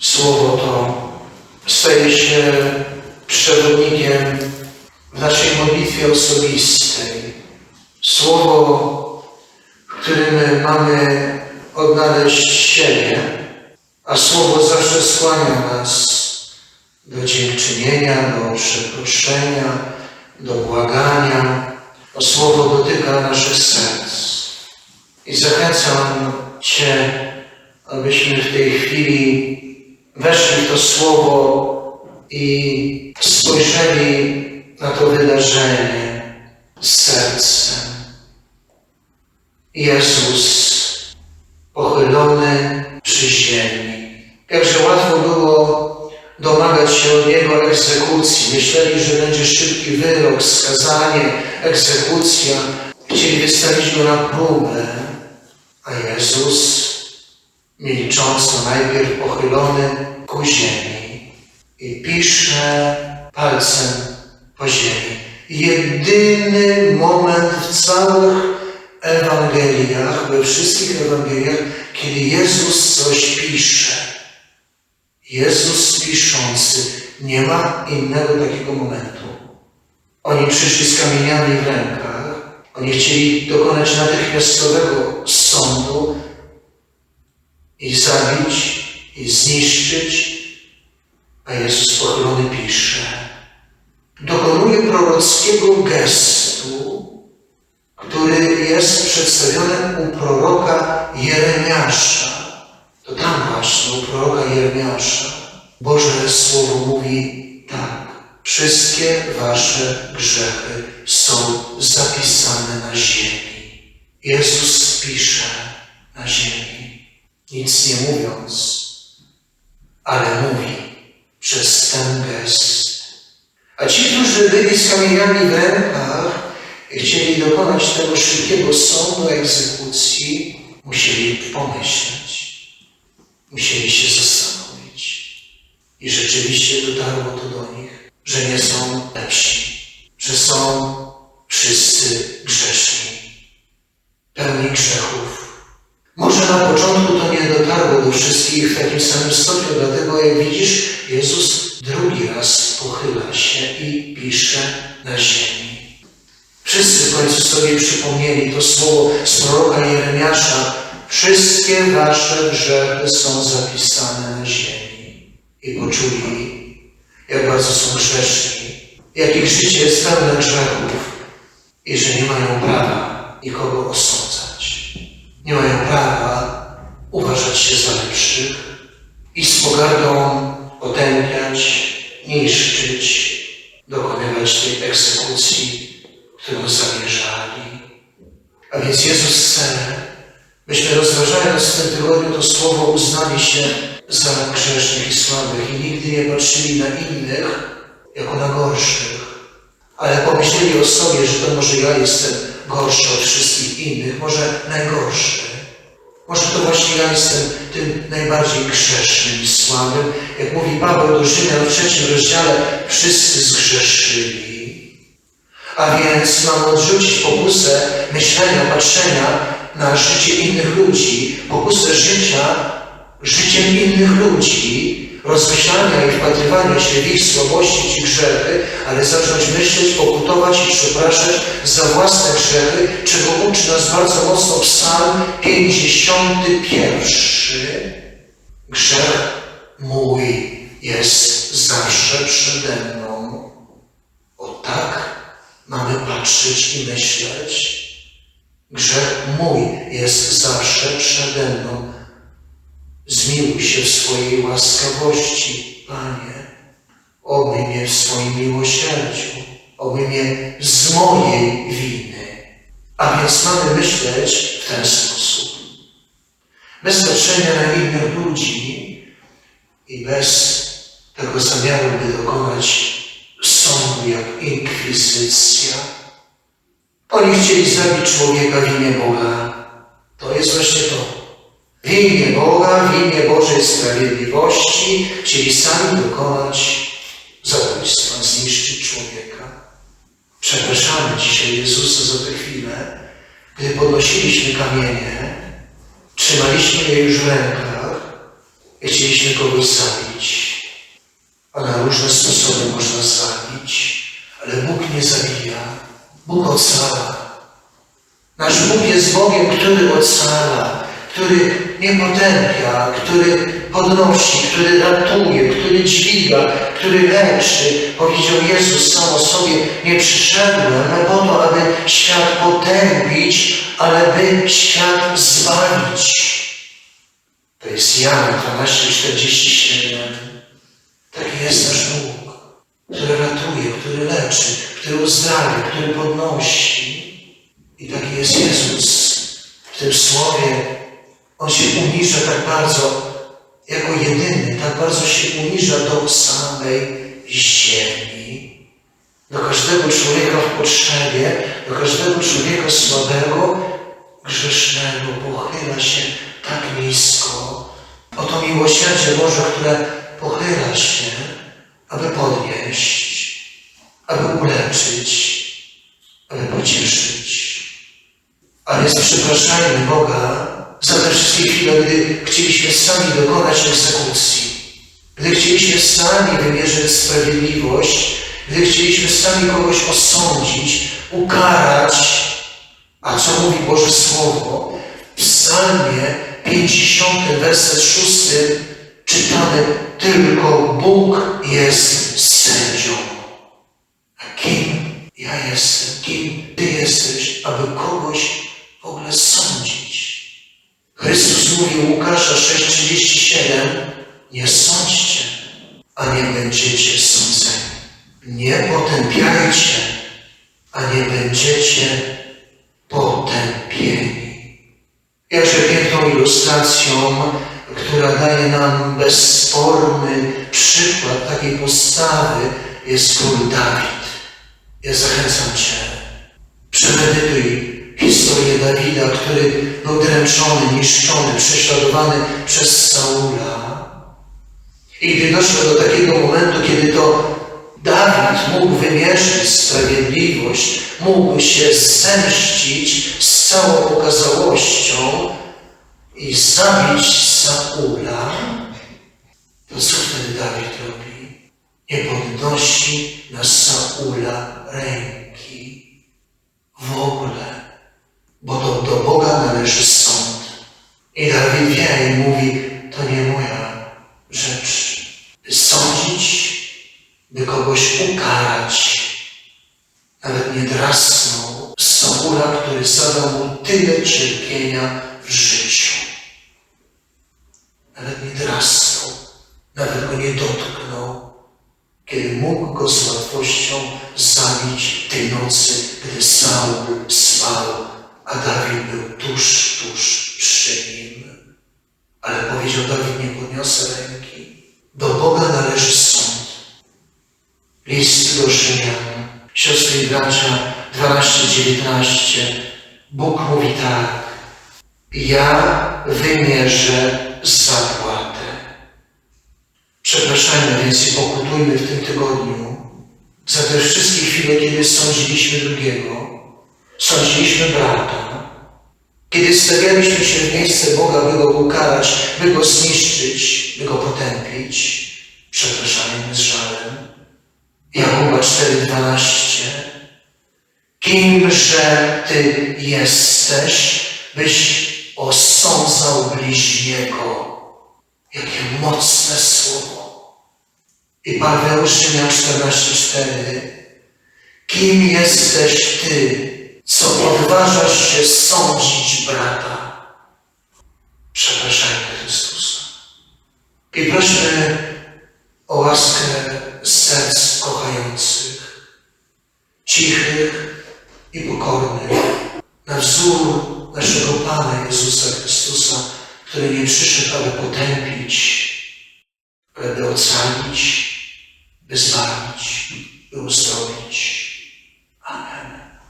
Słowo to staje się przewodnikiem w naszej modlitwie osobistej. Słowo, w którym mamy odnaleźć siebie, a Słowo zawsze skłania nas do dziękczynienia, do przeproszenia, do błagania. O Słowo dotyka naszych serc. I zachęcam Cię, abyśmy w tej chwili weszli w to Słowo i spojrzeli na to wydarzenie sercem. Jezus pochylony przy ziemi. Jakże łatwo było domagać się od Niego egzekucji. Myśleli, że będzie szybki wyrok, skazanie, egzekucja. Chcieli wystawić Go na próbę. A Jezus, milcząco najpierw pochylony ku ziemi i pisze palcem po ziemi. Jedyny moment w całych Ewangeliach, we wszystkich Ewangeliach, kiedy Jezus coś pisze. Jezus piszący. Nie ma innego takiego momentu. Oni przyszli z kamieniami w rękach. Oni chcieli dokonać natychmiastowego sądu i zabić, i zniszczyć, a Jezus pochylony pisze. Dokonuje prorockiego gestu, który jest przedstawiony u proroka Jeremiasza. To tam właśnie u proroka Jeremiasza Boże Słowo mówi tak. Wszystkie wasze grzechy są zapisane na ziemi. Jezus pisze na ziemi, nic nie mówiąc, ale mówi przez ten gest. A ci, którzy byli z kamieniami w rękach i chcieli dokonać tego szybkiego sądu, egzekucji, musieli pomyśleć, musieli się zastanowić. I rzeczywiście dotarło to do nich, że nie są lepsi, że są wszyscy grzeszni, pełni grzechów. Może na początku to nie dotarło do wszystkich w takim samym stopniu, dlatego jak widzisz, Jezus drugi raz pochyla się i pisze na ziemi. Wszyscy w końcu sobie przypomnieli to słowo z proroka Jeremiasza. Wszystkie wasze grzechy są zapisane na ziemi. I poczuli, jak bardzo są grzeszni, jak ich życie jest pełne grzechów i że nie mają prawa nikogo osądzać. Nie mają prawa uważać się za lepszych i z pogardą potępiać, niszczyć, dokonywać tej egzekucji, którą zamierzali. A więc Jezus chce, byśmy rozważając w tym tygodniu to słowo uznali się za grzesznych i słabych i nigdy nie patrzyli na innych jako na gorszych, ale pomyśleli o sobie, że to może ja jestem gorszy od wszystkich innych, może najgorszy. Może to właśnie ja jestem tym najbardziej grzesznym i słabym. Jak mówi Paweł do Rzymian w trzecim rozdziale, wszyscy zgrzeszyli. A więc mamy odrzucić pokusę myślenia, patrzenia na życie innych ludzi, pokusę życia życiem innych ludzi, rozmyślania i wpatrywania się w ich słabości i grzechy, ale zacząć myśleć, pokutować i przepraszać za własne grzechy, czego uczy nas bardzo mocno Psalm 51. Grzech mój jest zawsze przede mną. O tak mamy patrzeć i myśleć. Grzech mój jest zawsze przede mną. Zmiłuj się w swojej łaskawości, Panie. Obmyj mnie w swoim miłosierdziu. Obmyj mnie z mojej winy. A więc mamy myśleć w ten sposób. Bez patrzenia na innych ludzi i bez tego zamiaru, by dokonać sądu jak inkwizycja. Oni chcieli zabić człowieka w imię Boga. To jest właśnie to. W imię Boga, w imię Bożej Sprawiedliwości chcieli sami dokonać zabójstwa, zniszczyć człowieka. Przepraszamy dzisiaj Jezusa za tę chwilę, gdy podnosiliśmy kamienie, trzymaliśmy je już w rękach i chcieliśmy kogoś zabić. A na różne sposoby można zabić, ale Bóg nie zabija. Bóg ocala. Nasz Bóg jest Bogiem, który ocala, który nie potępia, który podnosi, który ratuje, który dźwiga, który leczy. Powiedział Jezus sam o sobie, nie przyszedłem po to, aby świat potępić, ale by świat zbawić. To jest Jan 12,47. Taki jest nasz Bóg, który ratuje, który leczy, który uzdrawia, który podnosi. I taki jest Jezus w tym słowie. On się uniża tak bardzo, jako jedyny, tak bardzo się uniża do samej ziemi. Do każdego człowieka w potrzebie, do każdego człowieka słabego, grzesznego pochyla się tak nisko. Oto miłosierdzie Boże, które pochyla się, aby podnieść, aby uleczyć, aby pocieszyć. A więc przepraszajmy Boga za te wszystkie chwile, gdy chcieliśmy sami dokonać egzekucji, gdy chcieliśmy sami wymierzyć sprawiedliwość, gdy chcieliśmy sami kogoś osądzić, ukarać. A co mówi Boże Słowo? W psalmie 50, werset 6 czytamy tylko Bóg jest sędzią. A kim ja jestem? Kim Ty jesteś, aby kogoś w ogóle? Mówił Łukasza 6,37 Nie sądźcie, a nie będziecie sądzeni. Nie potępiajcie, a nie będziecie potępieni. Jakże piękną ilustracją, która daje nam bezsporny przykład takiej postawy jest król Dawid. Ja zachęcam Cię, przemedytuj historię Dawida, który był dręczony, niszczony, prześladowany przez Saula. I gdy doszło do takiego momentu, kiedy to Dawid mógł wymierzyć sprawiedliwość, mógł się zemścić z całą okazałością i zabić Saula, to co wtedy Dawid robi? Nie podnosi na Saula ręki w ogóle, bo to do Boga należy sąd. I Dawid wie i mówi, to nie moja rzecz, by sądzić, by kogoś ukarać. Nawet nie drasnął Saula, który zadał mu tyle cierpienia w życiu. Nawet nie drasnął, nawet go nie dotknął, kiedy mógł go z łatwością zabić tej nocy, gdy Saul spał, a Dawid był tuż, tuż przy nim. Ale powiedział Dawid, nie podniosę ręki. Do Boga należy sąd. List do Rzymian, siostry i bracia 12-19. Bóg mówi tak. Ja wymierzę zapłatę. Przepraszajmy więc i pokutujmy w tym tygodniu za te wszystkie chwile, kiedy sądziliśmy drugiego, sądziliśmy brata, kiedy stawialiśmy się w miejsce Boga, by Go ukarać, by Go zniszczyć, by Go potępić. Przepraszajmy z żalem. Jakuba 4,12 Kimże Ty jesteś, byś osądzał bliźniego? Jakie mocne słowo. I Paweł Rzymian 14,4 Kim jesteś Ty, co odważasz się sądzić brata? Przepraszajmy Chrystusa. I prośmy o łaskę serc kochających, cichych i pokornych, na wzór naszego Pana Jezusa Chrystusa, który nie przyszedł, aby potępić, ale by ocalić, by zbawić, by uzdrowić. Amen.